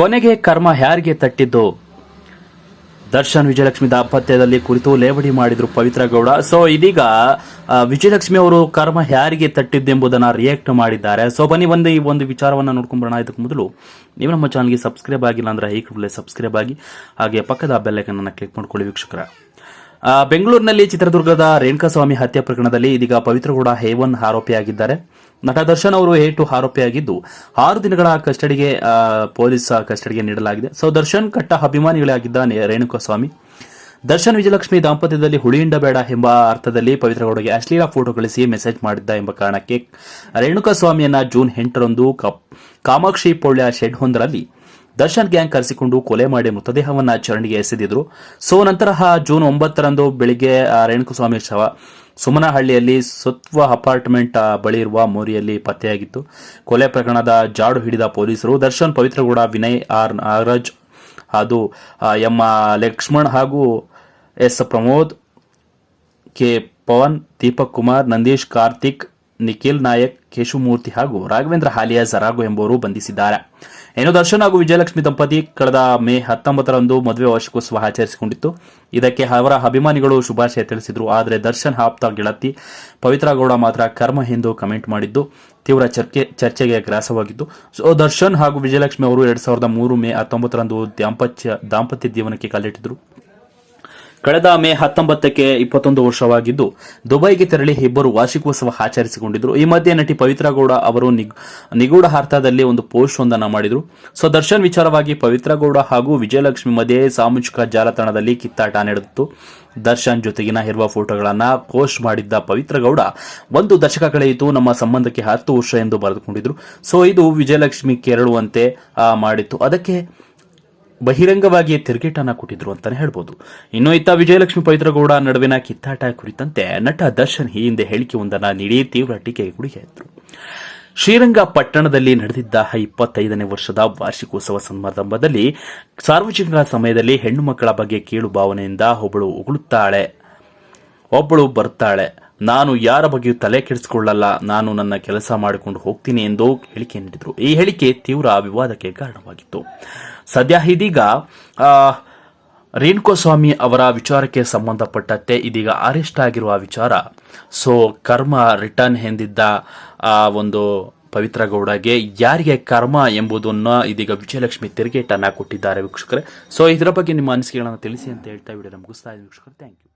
ಕೊನೆಗೆ ಕರ್ಮ ಯಾರಿಗೆ ತಟ್ಟಿದ್ದು? ದರ್ಶನ್ ವಿಜಯಲಕ್ಷ್ಮಿ ದಾಂಪತ್ಯದಲ್ಲಿ ಕುರಿತು ಲೇವಡಿ ಮಾಡಿದ್ರು ಪವಿತ್ರ ಗೌಡ ಸೊ ಇದೀಗ ವಿಜಯಲಕ್ಷ್ಮಿ ಅವರು ಕರ್ಮ ಯಾರಿಗೆ ತಟ್ಟಿದ್ದೆಂಬುದನ್ನು ರಿಯಾಕ್ಟ್ ಮಾಡಿದ್ದಾರೆ. ಸೊ ಬನ್ನಿ, ಒಂದು ಈ ಒಂದು ವಿಚಾರವನ್ನ ನೋಡ್ಕೊಂಡ್ಬರೋಣ ಇದಕ್ಕೆ ಮೊದಲು, ನೀವು ನಮ್ಮ ಚಾನಲ್ಗೆ ಸಬ್ಸ್ಕ್ರೈಬ್ ಆಗಿಲ್ಲ ಅಂದ್ರೆ ಈ ಸಬ್ಸ್ಕ್ರೈಬ್ ಆಗಿ, ಹಾಗೆ ಪಕ್ಕದ ಬೆಲ್ಲೈಕನ್ ಕ್ಲಿಕ್ ಮಾಡ್ಕೊಳ್ಳಿ, ವೀಕ್ಷಕರ. ಬೆಂಗಳೂರಿನಲ್ಲಿ ಚಿತ್ರದುರ್ಗದ ರೇಣುಕಾಸ್ವಾಮಿ ಹತ್ಯೆ ಪ್ರಕರಣದಲ್ಲಿ ಇದೀಗ ಪವಿತ್ರಗೌಡ ಹೇವನ್ ಆರೋಪಿಯಾಗಿದ್ದಾರೆ. ನಟ ದರ್ಶನ್ ಅವರು ಏಟು ಆರೋಪಿಯಾಗಿದ್ದು, ಆರು ದಿನಗಳ ಕಸ್ಟಡಿಗೆ ಪೊಲೀಸ್ ಕಸ್ಟಡಿಗೆ ನೀಡಲಾಗಿದೆ. ಸೊ, ದರ್ಶನ್ ಕಟ್ಟ ಅಭಿಮಾನಿಗಳಾಗಿದ್ದ ರೇಣುಕಾಸ್ವಾಮಿ. ದರ್ಶನ್ ವಿಜಯಲಕ್ಷ್ಮಿ ದಾಂಪತ್ಯದಲ್ಲಿ ಹುಳಿಯಿಂದ ಬೇಡ ಎಂಬ ಅರ್ಥದಲ್ಲಿ ಪವಿತ್ರಗೌಡಗೆ ಅಶ್ಲೀಲ ಫೋಟೋ ಕಳಿಸಿ ಮೆಸೇಜ್ ಮಾಡಿದ್ದ ಎಂಬ ಕಾರಣಕ್ಕೆ ರೇಣುಕಾಸ್ವಾಮಿಯನ್ನ ಜೂನ್ ಎಂಟರಂದು ಕಾಮಾಕ್ಷಿ ಪೌಳ್ಯ ಶೆಡ್ ಒಂದರಲ್ಲಿ ದರ್ಶನ್ ಗ್ಯಾಂಗ್ ಕರೆಸಿಕೊಂಡು ಕೊಲೆ ಮಾಡಿ ಮೃತದೇಹವನ್ನ ಚರಂಡಿಗೆ ಎಸೆದಿದ್ರು. ಸೊ ನಂತರ ಜೂನ್ ಒಂಬತ್ತರಂದು ಬೆಳಿಗ್ಗೆ ರೇಣುಕಸ್ವಾಮಿ ಶವ ಸುಮನಹಳ್ಳಿಯಲ್ಲಿ ಸತ್ವ ಅಪಾರ್ಟ್ಮೆಂಟ್ ಬಳಿ ಇರುವ ಮೋರಿಯಲ್ಲಿ ಪತ್ತೆಯಾಗಿತ್ತು. ಕೊಲೆ ಪ್ರಕರಣದ ಜಾಡು ಹಿಡಿದ ಪೊಲೀಸರು ದರ್ಶನ್, ಪವಿತ್ರಗೌಡ, ವಿನಯ್, ಆರ್, ನಾಗರಾಜ್ ಅದು ಎಂ ಲಕ್ಷ್ಮಣ್ ಹಾಗೂ ಎಸ್, ಪ್ರಮೋದ್, ಕೆ, ಪವನ್, ದೀಪಕ್ ಕುಮಾರ್, ನಂದೀಶ್, ಕಾರ್ತಿಕ್ ನಿಖಿಲ್ ನಾಯಕ್, ಕೇಶುಮೂರ್ತಿ ಹಾಗೂ ರಾಘವೇಂದ್ರ ಹಾಲಿಯಾ ಜರಾಗು ಎಂಬುವರು ಬಂಧಿಸಿದ್ದಾರೆ. ಇನ್ನು ದರ್ಶನ್ ಹಾಗೂ ವಿಜಯಲಕ್ಷ್ಮಿ ದಂಪತಿ ಕಳೆದ ಮೇ ಹತ್ತೊಂಬತ್ತರಂದು ಮದುವೆ ವಾರ್ಷಿಕೋತ್ಸವ ಆಚರಿಸಿಕೊಂಡಿತ್ತು. ಇದಕ್ಕೆ ಅವರ ಅಭಿಮಾನಿಗಳು ಶುಭಾಶಯ ತಿಳಿಸಿದರು. ಆದರೆ ದರ್ಶನ್ ಆಪ್ತ ಗೆಳತಿ ಪವಿತ್ರ ಗೌಡ ಮಾತ್ರ ಕರ್ಮ ಎಂದು ಕಮೆಂಟ್ ಮಾಡಿದ್ದು, ತೀವ್ರ ಚರ್ಚೆ ಚರ್ಚೆಗೆ ಗ್ರಾಸವಾಗಿದ್ದು. ಸೊ ದರ್ಶನ್ ಹಾಗೂ ವಿಜಯಲಕ್ಷ್ಮಿ ಅವರು ಎರಡ್ ಸಾವಿರದ ಮೂರು ಮೇ ಹತ್ತೊಂಬತ್ತರಂದು ದಾಂಪತ್ಯ ದಾಂಪತ್ಯ ಜೀವನಕ್ಕೆ ಕಾಲಿಟ್ಟಿದ್ರು. ಕಳೆದ ಮೇ ಹತ್ತೊಂಬತ್ತಕ್ಕೆ ಇಪ್ಪತ್ತೊಂದು ವರ್ಷವಾಗಿದ್ದು, ದುಬೈಗೆ ತೆರಳಿ ಇಬ್ಬರು ವಾರ್ಷಿಕೋತ್ಸವ ಆಚರಿಸಿಕೊಂಡಿದ್ರು. ಈ ಮಧ್ಯೆ ನಟಿ ಪವಿತ್ರ ಗೌಡ ಅವರು ನಿಗ್- ನಿಗೂಢ ಅರ್ಥದಲ್ಲಿ ಒಂದು ಪೋಸ್ಟ್ ಒಂದನ್ನು ಮಾಡಿದ್ರು. ಸೊ, ದರ್ಶನ್ ವಿಚಾರವಾಗಿ ಪವಿತ್ರ ಗೌಡ ಹಾಗೂ ವಿಜಯಲಕ್ಷ್ಮಿ ಮಧ್ಯೆ ಸಾಮಾಜಿಕ ಜಾಲತಾಣದಲ್ಲಿ ಕಿತ್ತಾಟ ನಡೆದಿತ್ತು. ದರ್ಶನ್ ಜೊತೆಗಿನ ಇರುವ ಫೋಟೋಗಳನ್ನು ಪೋಸ್ಟ್ ಮಾಡಿದ್ದ ಪವಿತ್ರ ಗೌಡ, ಒಂದು ದಶಕ ಕಳೆಯಿತು, ನಮ್ಮ ಸಂಬಂಧಕ್ಕೆ ಹತ್ತು ವರ್ಷ ಎಂದು ಬರೆದುಕೊಂಡಿದ್ರು. ಸೊ, ಇದು ವಿಜಯಲಕ್ಷ್ಮಿ ಕೆರಳುವಂತೆ ಮಾಡಿತ್ತು. ಅದಕ್ಕೆ ಬಹಿರಂಗವಾಗಿ ತಿರುಗೇಟನ್ನ ಕೊಟ್ಟಿದ್ರು ಅಂತಾನೆ ಹೇಳ್ಬೋದು. ಇನ್ನು ಇತ್ತ ವಿಜಯಲಕ್ಷ್ಮಿ ಪವಿತ್ರಗೌಡ ನಡುವಿನ ಕಿತ್ತಾಟ ಕುರಿತಂತೆ ನಟ ದರ್ಶನ್ ಈ ಹಿಂದೆ ಹೇಳಿಕೆಯೊಂದನ್ನು ನೀಡಿ ತೀವ್ರ ಟೀಕೆಗೆ ಶ್ರೀರಂಗ ಪಟ್ಟಣದಲ್ಲಿ ನಡೆದಿದ್ದ ಇಪ್ಪತ್ತೈದನೇ ವರ್ಷದ ವಾರ್ಷಿಕೋತ್ಸವ ಸಮಾರಂಭದಲ್ಲಿ ಸಾರ್ವಜನಿಕ ಸಮಯದಲ್ಲಿ ಹೆಣ್ಣು ಮಕ್ಕಳ ಬಗ್ಗೆ ಕೀಳು ಭಾವನೆಯಿಂದ ಒಬ್ಬಳು ಉಗುಳುತ್ತಾಳೆ, ಒಬ್ಬಳು ಬರ್ತಾಳೆ. ನಾನು ಯಾರ ಬಗ್ಗೆಯೂ ತಲೆ ಕೆಡಿಸಿಕೊಳ್ಳಲ್ಲ, ನಾನು ನನ್ನ ಕೆಲಸ ಮಾಡಿಕೊಂಡು ಹೋಗ್ತೀನಿ ಎಂದು ಹೇಳಿಕೆ ನೀಡಿದರು. ಈ ಹೇಳಿಕೆ ತೀವ್ರ ವಿವಾದಕ್ಕೆ ಕಾರಣವಾಗಿತ್ತು. ಸದ್ಯ ಇದೀಗ ರೇಣುಕೋ ಸ್ವಾಮಿ ಅವರ ವಿಚಾರಕ್ಕೆ ಸಂಬಂಧಪಟ್ಟಂತೆ ಇದೀಗ ಅರೆಸ್ಟ್ ಆಗಿರುವ ವಿಚಾರ. ಸೊ, ಕರ್ಮ ರಿಟರ್ನ್ ಎಂದಿದ್ದ, ಆ, ಒಂದು ಪವಿತ್ರ ಗೌಡಗೆ ಯಾರಿಗೆ ಕರ್ಮ ಎಂಬುದನ್ನು ಇದೀಗ ವಿಜಯಲಕ್ಷ್ಮಿ ತಿರುಗೇಟನ್ನ ಕೊಟ್ಟಿದ್ದಾರೆ ವೀಕ್ಷಕರೇ. ಸೊ, ಇದರ ಬಗ್ಗೆ ನಿಮ್ಮ ಅನಿಸಿಕೆಗಳನ್ನು ತಿಳಿಸಿ ಅಂತ ಹೇಳ್ತಾ ವಿಡಿಯೋ ಮುಗಿಸ್ತಾ ಇದ್ದೀನಿ ವೀಕ್ಷಕರು. Thank you